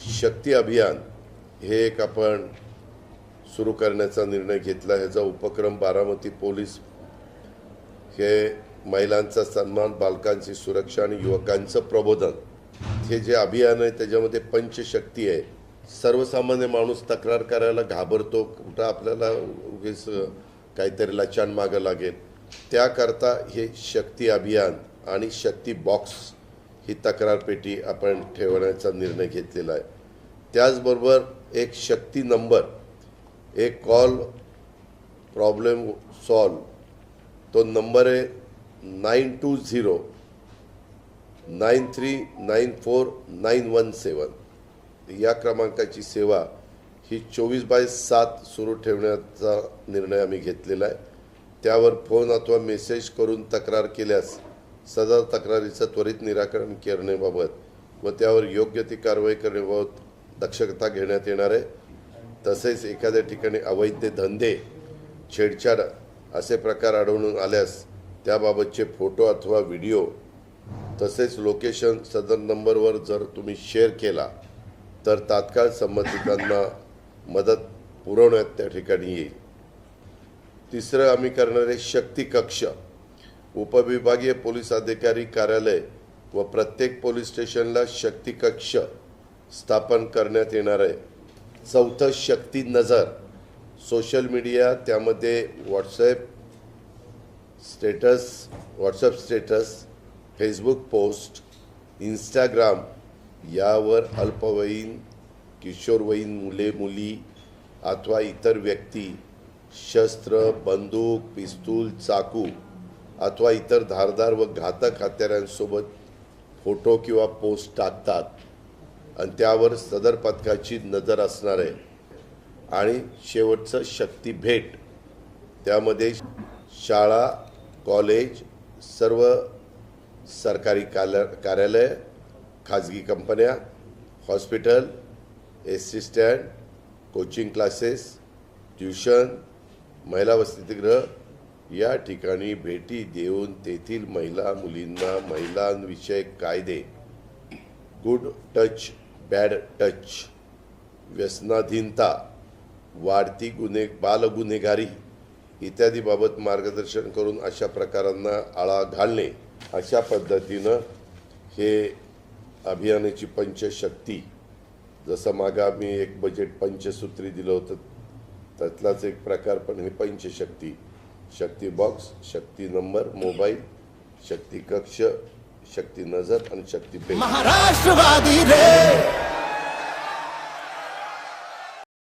शक्ती अभियान हे एक आपण सुरू करण्याचा निर्णय घेतला. ह्याचा उपक्रम बारामती पोलीस हे महिलांचा सन्मान बालकांची सुरक्षा आणि युवकांचं प्रबोधन हे जे अभियान आहे त्याच्यामध्ये पंचशक्ती आहे. सर्वसामान्य माणूस तक्रार करायला घाबरतो. कुठं आपल्याला उगीच काहीतरी लचान मागं लागेल. त्याकरता हे शक्ती अभियान आणि शक्ती बॉक्स ही तक्रार पेटी आपण ठेवण्याचा निर्णय घेतलेला आहे. त्याचबरोबर एक शक्ती नंबर एक कॉल प्रॉब्लेम सॉल्व तो नंबर आहे nine two zero nine three nine four nine one seven. या क्रमांकाची सेवा ही चोवीस बाय सात सुरू ठेवण्याचा निर्णय आम्ही घेतलेला आहे. त्यावर फोन अथवा मेसेज करून तक्रार केल्यास सदर तक्रारीचं त्वरित निराकरण करण्याबाबत व त्यावर योग्य ती कारवाई करण्याबाबत दक्षता घेण्यात येणार आहे. तसेच एखाद्या ठिकाणी अवैध धंदे छेडछाड असे प्रकार आढळून आल्यास त्याबाबतचे फोटो अथवा व्हिडिओ तसेच लोकेशन सदर नंबरवर जर तुम्ही शेअर केला तर तात्काळ संबंधितांना मदत पुरवण्यात त्या ठिकाणी येईल. तिसरं आम्ही करणारे शक्ती कक्ष. उपविभागीय पोलीस अधिकारी कार्यालय व प्रत्येक पोलीस स्टेशनला शक्ती कक्ष स्थापन करण्यात येणार आहे. चौथं शक्ती नजर. सोशल मीडिया त्यामध्ये WhatsApp status WhatsApp status Facebook post Instagram यावर अल्पवयीन किशोरवयीन मुले मुली अथवा इतर व्यक्ती शस्त्र बंदूक पिस्तूल चाकू अथवा इतर धारदार व घातक हत्यारांसोबत फोटो किंवा पोस्ट टाकतात. आणि त्यावर सदर पथकाची नजर असणार आहे. आणि शेवटचं शक्ती भेट. त्यामध्ये शाळा कॉलेज सर्व सरकारी कार्य कार्यालय खाजगी कंपन्या hospital S T stand coaching classes tuition महिला वसतिगृह या ठिकाणी भेटी देऊन तेथील महिला मुलींना महिलांविषयक कायदे गुड टच बॅड टच व्यसनाधीनता वाढती गुन्हे बालगुन्हेगारी इत्यादीबाबत मार्गदर्शन करून अशा प्रकारांना आळा घालणे अशा पद्धतीनं हे अभियानाची पंचशक्ती. जसं मागं आम्ही एक बजेट पंचसूत्री दिलं होतं त्यातलाच एक प्रकार पण हे Panchshakti. Shakti box Shakti number mobile Shakti कक्ष शक्ती नजर आणि शक्ती महाराष्ट्रवादी रे!